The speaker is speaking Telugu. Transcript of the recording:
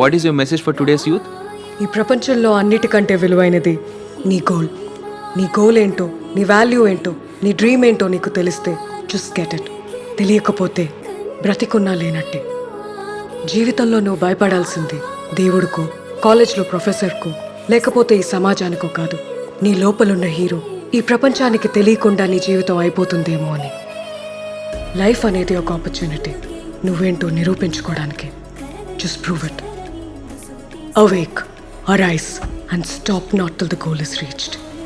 What is your message for today's youth ఈ ప్రపంచంలో అన్నిటికంటే విలువైనది నీ గోల్ నీ గోల్ ఏంటో నీ వాల్యూ ఏంటో నీ డ్రీమ్ ఏంటో నీకు తెలిస్తే జస్ట్ గెట్ ఇట్ తెలియకపోతే బ్రతికున్నా లేనట్టే. జీవితంలో నువ్వు భయపడాల్సింది దేవుడికో కాలేజ్లో ప్రొఫెసర్కు లేకపోతే ఈ సమాజానికో కాదు. నీ లోపలున్న హీరో ఈ ప్రపంచానికి తెలియకుండా నీ జీవితం అయిపోతుందేమో అని. లైఫ్ అనేది ఒక ఆపర్చునిటీ నువ్వేంటో నిరూపించుకోవడానికి. Just prove it Awake, arise, and stop not till the goal is reached.